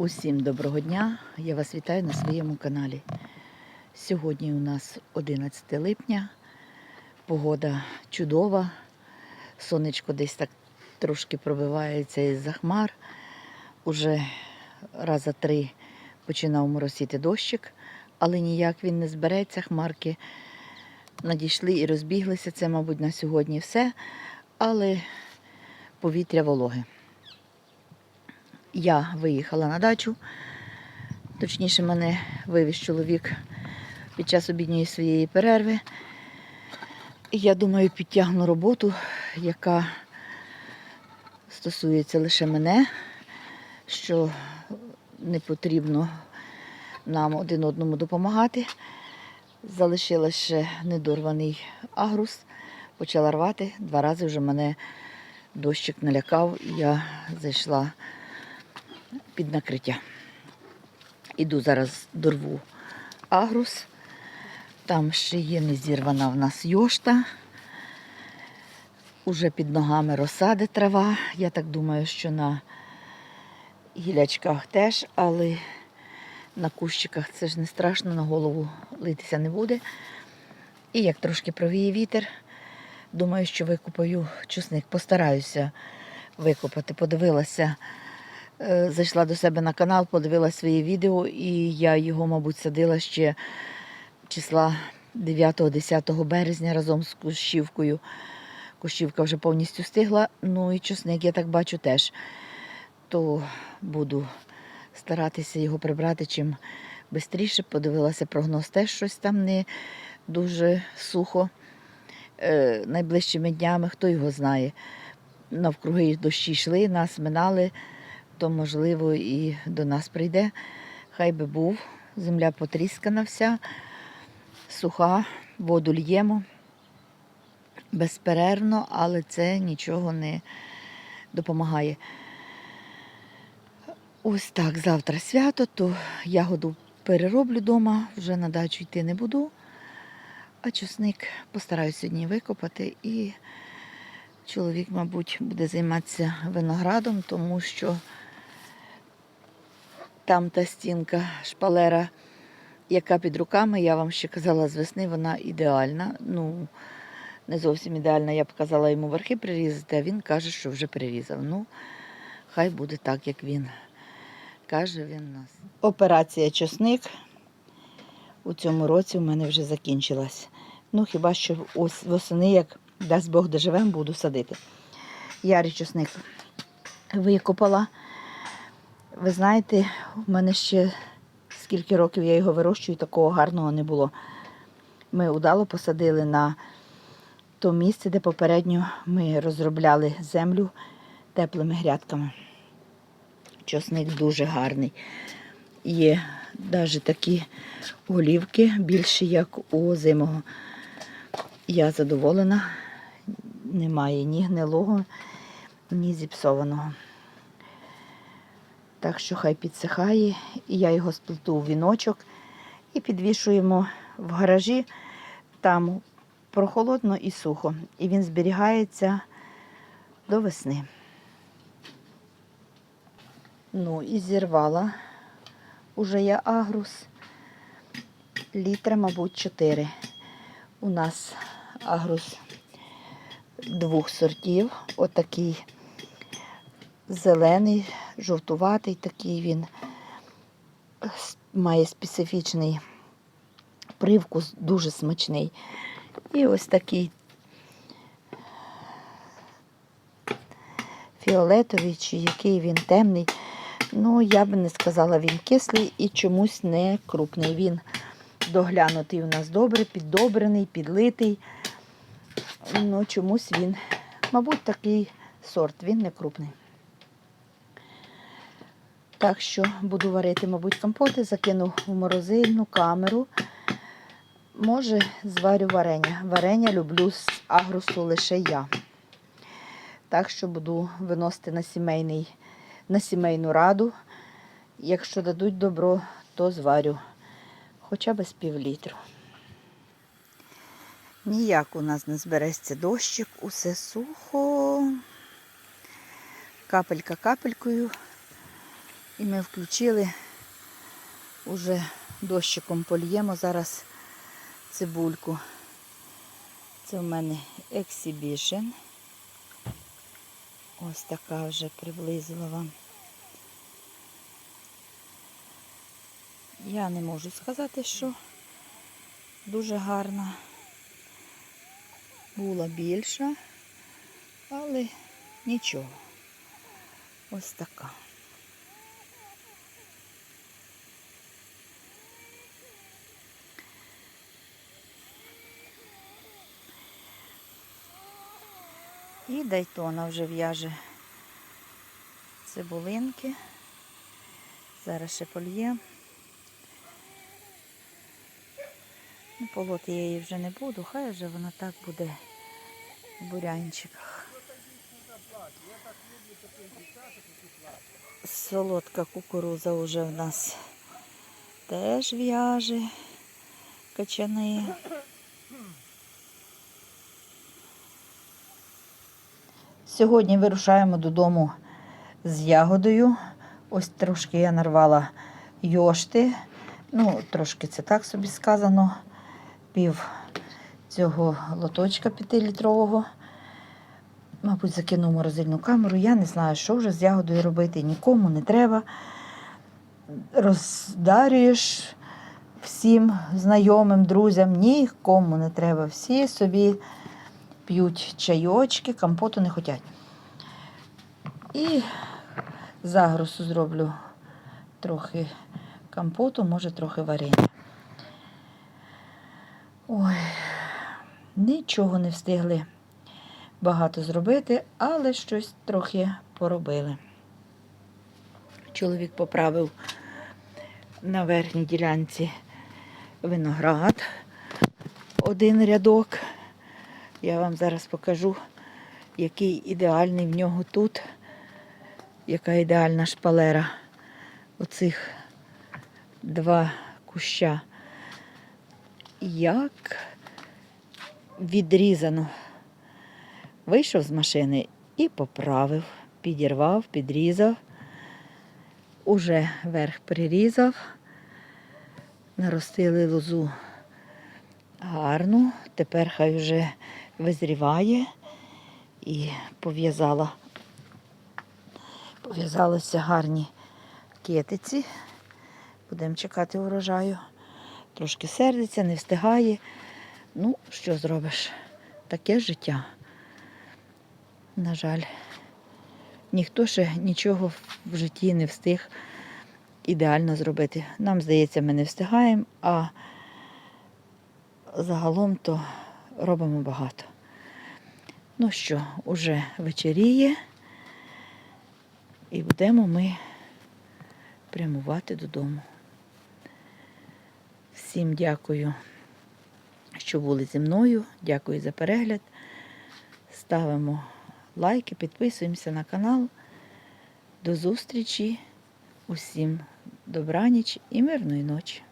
Усім доброго дня! Я вас вітаю на своєму каналі. Сьогодні у нас 11 липня. Погода чудова. Сонечко десь так трошки пробивається із-за хмар. Уже раза три починав моросіти дощик, але ніяк він не збереться. Хмарки надійшли і розбіглися. Це, мабуть, на сьогодні все. Але повітря вологе. Я виїхала на дачу. Точніше, мене вивіз чоловік під час обідньої своєї перерви. Я думаю, підтягну роботу, яка стосується лише мене, що не потрібно нам один одному допомагати. Залишилась ще недорваний агрус, почала рвати. Два рази вже мене дощик налякав, і я зайшла під накриття. Іду зараз дорву агрус. Там ще є незірвана в нас йошта. Уже під ногами розсади трава. Я так думаю, що на гілячках теж, але на кущиках це ж не страшно, на голову литися не буде. І як трошки провіє вітер, думаю, що викопаю чесник. Постараюся викопати. Подивилася, зайшла до себе на канал, подивилася своє відео, і я його, мабуть, садила ще числа 9-10 березня разом з кущівкою. Кущівка вже повністю стигла, ну і чесник, я так бачу, теж. То буду старатися його прибрати чим швидше. Подивилася прогноз, теж щось там не дуже сухо. Е, найближчими днями, хто його знає. Навкруги дощі йшли, нас минали, то, можливо, і до нас прийде. Хай би був. Земля потріскана вся, суха, воду л'ємо безперервно, але це нічого не допомагає. Ось так, завтра свято, то ягоду перероблю вдома, вже на дачу йти не буду. А чесник постараюсь сьогодні викопати і чоловік, мабуть, буде займатися виноградом, тому що там та стінка шпалера, яка під руками, я вам ще казала з весни, вона ідеальна. Ну, не зовсім ідеальна. Я б казала йому верхи прирізати, а він каже, що вже прирізав. Ну, хай буде так, як він каже він нас. Операція чесник у цьому році в мене вже закінчилась. Ну, хіба що восени, як дасть Бог доживем, буду садити. Ярий чесник викопала. Ви знаєте, в мене ще скільки років я його вирощую, такого гарного не було. Ми удало посадили на то місце, де попередньо ми розробляли землю теплими грядками. Чосник дуже гарний. Є навіть такі голівки, більші, як у зимого. Я задоволена, немає ні гнилого, ні зіпсованого. Так що хай підсихає, і я його сплету у віночок і підвішуємо в гаражі. Там прохолодно і сухо. І він зберігається до весни. Ну і зірвала уже я агрус. Літра, мабуть, 4. У нас агрус двох сортів. Отакий зелений, жовтуватий такий він має специфічний привкус, дуже смачний. І ось такий фіолетовий, чи який він темний. Ну, я би не сказала, він кислий і чомусь не крупний. Він доглянутий у нас добре, піддобрений, підлитий. Ну, чомусь він, мабуть, такий сорт, він не крупний. Так що буду варити, мабуть, компоти, закину в морозильну камеру. Може, зварю варення. Варення люблю з агрусу лише я. Так що буду виносити на, сімейний, на сімейну раду. Якщо дадуть добро, то зварю хоча б з пів літру. Ніяк у нас не збереться дощик, усе сухо. Капелька капелькою І ми включили, уже дощиком польємо зараз цибульку. Це в мене Exhibition. Ось така вже приблизила вам. Я не можу сказати, що дуже гарна. Була більша, але нічого. Ось така. І Дайтона вже в'яже цибулинки. Зараз ще польє. Ну, полоти я її вже не буду, хай вже вона так буде в бурянчиках. Солодка кукуруза вже в нас теж в'яже качани. Сьогодні вирушаємо додому з ягодою. Ось трошки я нарвала йошти. Ну, трошки це так собі сказано. Пів цього лоточка 5-літрового. Мабуть, закину морозильну камеру. Я не знаю, що вже з ягодою робити. Нікому не треба. Роздарюєш всім знайомим, друзям, нікому не треба. Всі собі п'ють чайочки, компоту не хочуть. І загрусу зроблю трохи компоту, може трохи варення. Ой, нічого не встигли багато зробити, але щось трохи поробили. Чоловік поправив на верхній ділянці виноград, один рядок. Я вам зараз покажу, який ідеальний в нього тут, яка ідеальна шпалера. Оцих два куща. Як відрізано. Вийшов з машини і поправив, підірвав, підрізав. Уже верх прирізав, наростили лозу гарну. Тепер хай вже визріває і пов'язала. Пов'язалися гарні кетиці. Будемо чекати урожаю. Трошки сердиться, не встигає. Ну, що зробиш? Таке життя. На жаль, ніхто ще нічого в житті не встиг ідеально зробити. Нам здається, ми не встигаємо, а загалом то робимо багато. Ну що, уже вечеріє, і будемо ми прямувати додому. Всім дякую, що були зі мною. Дякую за перегляд. Ставимо лайки, підписуємося на канал. До зустрічі. Усім добраніч і мирної ночі.